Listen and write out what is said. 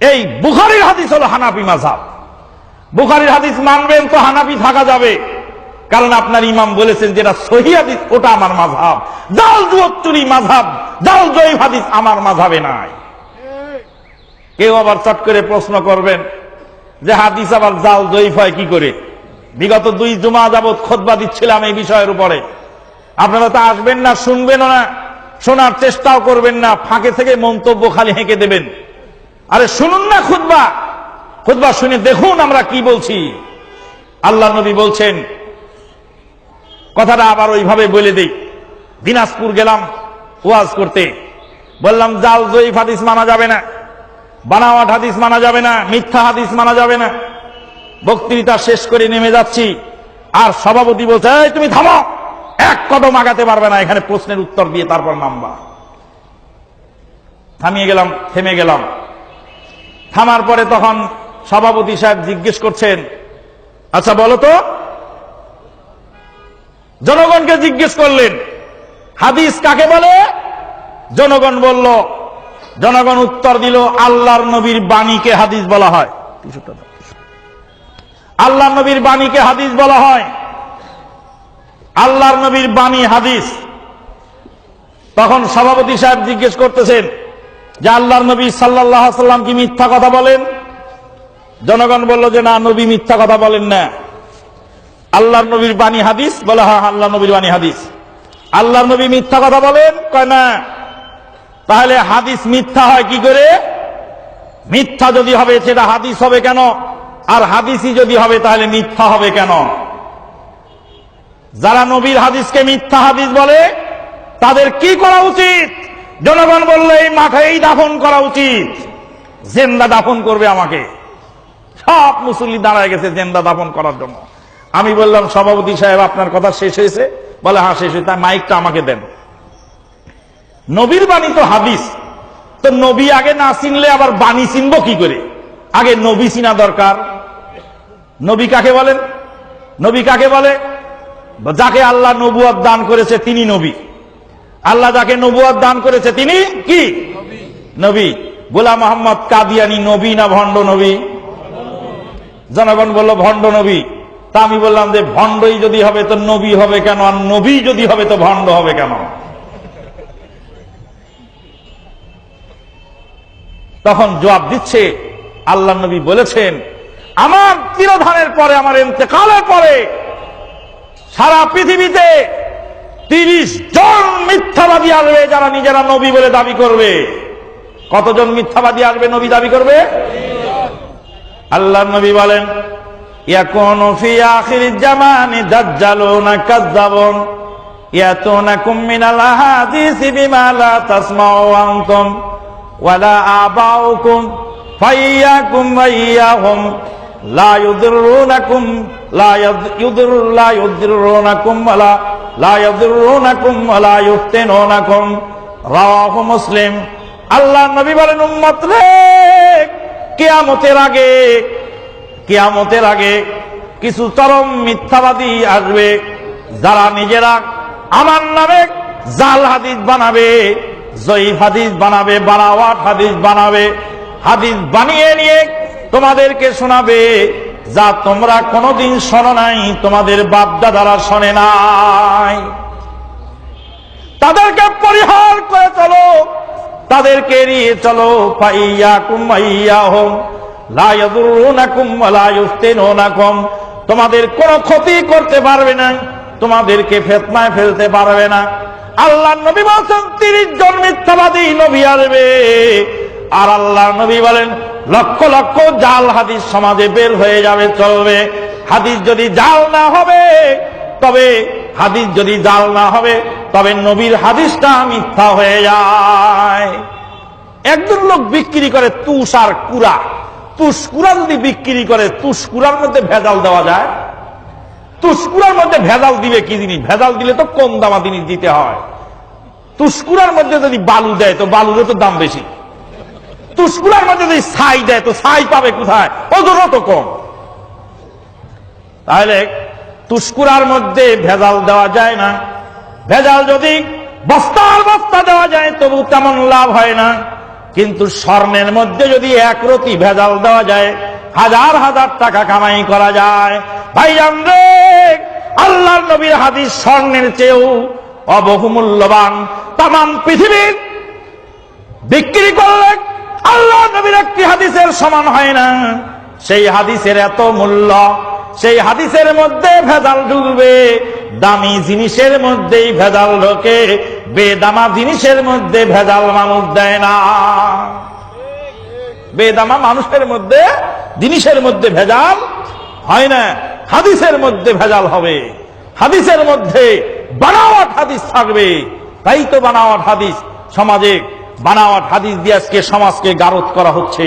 এই বুখারির হাদিস হলো হানাফি মাঝাব বুখারির হাদিস মানবেন তো হানাফি থাকা যাবে। কারণ আপনার ইমাম বলেছেন যেটা সহি হাদিস, ওটা আমার মাঝাব জাল জুয়ত্তরি মাঝাব জাল জয়ীফ হাদিস আমার মাঝাবে নাই। কেউ আবার চট করে প্রশ্ন করবেন যে হাদিস আবার জাল জয়ীফ হয় কি করে? বিগত দুই জুমা যাবৎ খোদবা দিচ্ছিলাম এই বিষয়ের উপরে। আপনারা তো আসবেন না শুনবেন না, শোনার চেষ্টাও করবেন না, ফাঁকে থেকে মন্তব্য খালি হেঁকে দেবেন। আরে শুনুন না খুদবা খুদবা শুনে দেখুন আমরা কি বলছি। আল্লাহ নবী বলছেন কথাটা আবার ওইভাবে বলে দেই। দিনাজপুর গেলাম ওয়াজ করতে। বললাম জাল জয়ীফ হাদিস মানা যাবে না বানাওয়াট হাদিস মানা যাবে না মিথ্যা হাদিস মানা যাবে না। বক্তৃতা শেষ করে নেমে যাচ্ছি আর সভাপতি বলছে "এই, তুমি থামো এক কদম আগাতে পারবে না। এখানে প্রশ্নের উত্তর দিয়ে তারপর নামবা। থামিয়ে গেলাম থেমে গেলাম। থামার পরে তখন সভাপতি সাহেব জিজ্ঞেস করছেন আচ্ছা বলো তো। জনগণকে জিজ্ঞেস করলেন, হাদিস কাকে বলে? জনগণ বলল, জনগণ উত্তর দিল, আল্লাহর নবীর বাণীকে হাদিস বলা হয়। আল্লাহর নবীর বাণীকে হাদিস বলা হয়। আল্লাহর নবীর বাণী হাদিস। তখন সভাপতি সাহেব জিজ্ঞেস করতেছেন যে আল্লাহর নবী সাল্লাহ সাল্লাম কি মিথ্যা কথা বলেন? জনগণ বলল যে না, নবী মিথ্যা কথা বলেন না। আল্লাহর নবীর বাণী হাদিস? বলে হ্যাঁ আল্লাহ নবীর বাণী হাদিস। আল্লাহর নবী মিথ্যা কথা বলেন? কয়, না। তাহলে হাদিস মিথ্যা হয় কি করে? মিথ্যা যদি হবে, সেটা হাদিস হবে কেন? আর হাদিসই যদি হবে, তাহলে মিথ্যা হবে কেন? যারা নবীর হাদিসকে মিথ্যা হাদিস বলে, তাদের কি করা উচিত? জনগণ বললে, এই মাঠেই দাফন করা উচিত। জেন্দা দাফন করবে আমাকে। সব মুসল্লি দাঁড়ায় গেছে জেন্দা দাফন করার জন্য। আমি বললাম, সভাপতি সাহেব, আপনার কথা শেষ হয়েছে? বলে হ্যাঁ শেষ হয়েছে। মাইকটা আমাকে দেন। নবীর বাণী তো হাদিস। তো নবী আগে না চিনলে আবার বাণী চিনব কি করে? আগে নবী চিনা দরকার। নবী কাকে বলেন? নবী কাকে বলে? যাকে আল্লাহ নবুয়াদ দান করেছে, তিনি নবী। আল্লাহ যাকে নবুয়াদ দান করেছে তিনি কি? নবী। গোলাম মোহাম্মদ কাদিয়ানি নবী না ভণ্ড নবী? জনগণ বলল, ভণ্ড নবী। তা আমি বললাম যে, ভণ্ডই যদি হবে তো নবী হবে কেন? আর নবী যদি হবে তো ভণ্ড হবে কেন? তখন জবাব দিচ্ছে, আল্লাহ নবী বলেছেন, আমার তিরোধানের পরে, আমার ইন্তেকালের পরে, সারা পৃথিবীতে তিরিশ জন মিথ্যাবাদী আসবে যারা নিজেরা নবী বলে দাবি করবে। কতজন মিথ্যাবাদী আসবে নবী দাবি করবে? আল্লাহ নবী বলেন লা মুসলিম। আল্লাহ নবী বলেন, উম্মত কিয়ামতের আগে কিয়ামতের আগে কিছু চরম মিথ্যাবাদী আসবে। যারা নিজেরা আমার নামে জাল হাদিস বানাবে, জয়ীফ হাদিস বানাবে বানাওয়াট হাদিস বানাবে, হাদিস বানিয়ে নিয়ে তোমাদেরকে শোনাবে। যা তোমরা কোনোদিন শোনো নাই, তোমাদের বাপদাদারা শোনে নাই। তাদেরকে পরিহার করে চলো, তাদেরকে এড়িয়ে চলো পাইয়া কুমাইয়া হোম তোমাদের কোন ক্ষতি করতে পারবে না, তোমাদেরকে ফেতনায় ফেলতে পারবে না। আল্লাহ নবী বলছেন, তিরিশ জন মিথ্যাবাদী নবী আসবে। আর আল্লাহ নবী বলেন লক্ষ লক্ষ জাল হাদিস সমাজে বের হয়ে যাবে, চলবে। হাদিস যদি জাল না হবে, তবে হাদিস যদি জাল না হবে, তবে নবীর হাদিসটা মিথ্যা হয়ে যায়। একজন লোক বিক্রি করে তুষ আর কুড়া। তুষকুরা যদি বিক্রি করে তুষকুরার মধ্যে ভেজাল দেওয়া যায়। তুষকুরার মধ্যে ভেজাল দিবে কি জিনিস? ভেজাল দিলে তো কম দামা জিনিস দিতে হয়। তুষকুরার মধ্যে যদি বালু দেয়, তো বালুরও তো দাম বেশি। তুষকুরার মধ্যে যদি ছাই দেয়, তো ছাই পাবে কোথায়? ওজনও তো কম। তাহলে তুষকুরার মধ্যে ভেজাল দেওয়া যায় না। ভেজাল যদি বস্তার বস্তা দেওয়া যায়, তবু তেমন লাভ হয় না। কিন্তু স্বর্ণের মধ্যে যদি এক রতি ভেজাল দেওয়া যায়, হাজার হাজার টাকা কামাই করা যায়। ভাইজান রে, আল্লাহর নবীর হাদিস স্বর্ণের চেয়েও অবহুমূল্যবান। তাম পৃথিবীর বিক্রি করলে আল্লাহ নবীর একটি হাদিসের সমান হয় না। সেই হাদিসের এত মূল্য, সেই হাদিসের মধ্যে ভেজাল ঢুকবে, দামি জিনিসের মধ্যেই ভেজাল ঢোকে, বেদামা জিনিসের মধ্যে ভেজাল মানুষ দেয় না। বেদামা মানুষের মধ্যে, জিনিসের মধ্যে ভেজাল হয় না, হাদিসের মধ্যে ভেজাল হবে। হাদিসের মধ্যে বানাওয়াট হাদিস থাকবে। তাই তো বানাওয়াট হাদিস সমাজে বানাওয়াট হাদিস দিয়ে আজকে সমাজকে গারত করা হচ্ছে।